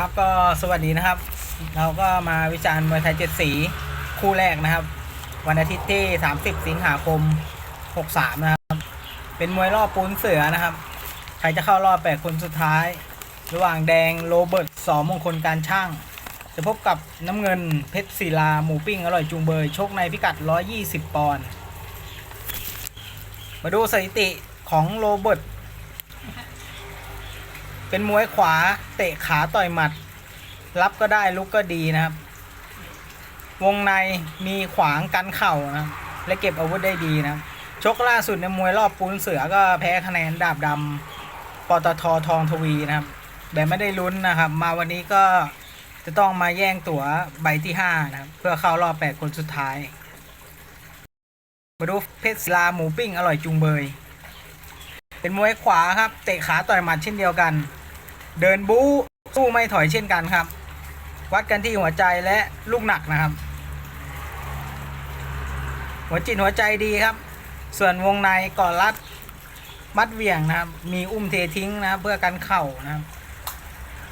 ครับก็สวัสดีนะครับ เราก็มาวิจารณ์มวยไทยเจ็ดสีคู่แรกนะครับ วันอาทิตย์ที่ 30 สิงหาคม 63 นะครับ เป็นมวยรอบปูนเสือนะครับ ใครจะเข้ารอบ 8 คนสุดท้าย ระหว่างแดงโรเบิร์ตสอมงคลการช่าง จะพบกับน้ำเงินเพชรศิลา หมูปิ้ง อร่อยจุงเบย ชกในพิกัด 120 ปอนด์มาดูสถิติของโรเบิร์ต เป็นมวยขวาเตะขาต่อยหมัด รับก็ได้ลุกก็ดีนะครับ วงในมีขวางกันเข่านะและเก็บอาวุธได้ดีนะชกล่าสุดในมวยรอบปูนเสือก็แพ้คะแนนดาบดำปตททองทวีนะครับแบบไม่ได้ลุ้นนะครับ มาวันนี้ก็จะต้องมาแย่งตั๋วใบที่ 5 นะครับ เพื่อเข้ารอบ 8 คนสุดท้าย มาดูเพชรศิลาหมูปิ้งอร่อยจุงเบย เป็นมวยขวาครับ เตะขาต่อยหมัดเช่นเดียวกัน เดินบู๊สู้ไม่ถอยเช่นกันครับ วัดกันที่หัวใจและลูกหนักนะครับ หัวจิตหัวใจดีครับ ส่วนวงในก่อนรัดมัดเวียงนะครับ มีอุ้มเททิ้งนะครับเพื่อกันเข่านะครับ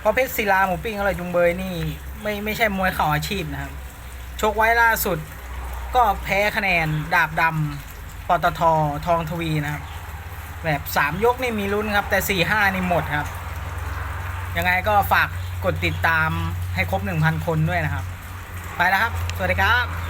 เพราะเพชรศิลาหมูปิ้งอร่อยจุงเบยนี่ไม่ไม่ใช่มวยเข่าอาชีพนะครับ ชกไว้ล่าสุดก็แพ้คะแนนดาบดำปตททองทวีนะครับ แบบสามยกนี่มีลุ้นครับ แต่สี่ห้านี่หมดครับ ยังไงก็ฝากกดติดตามให้ครบ 1,000 คนด้วยนะครับ ไปแล้วครับ สวัสดีครับ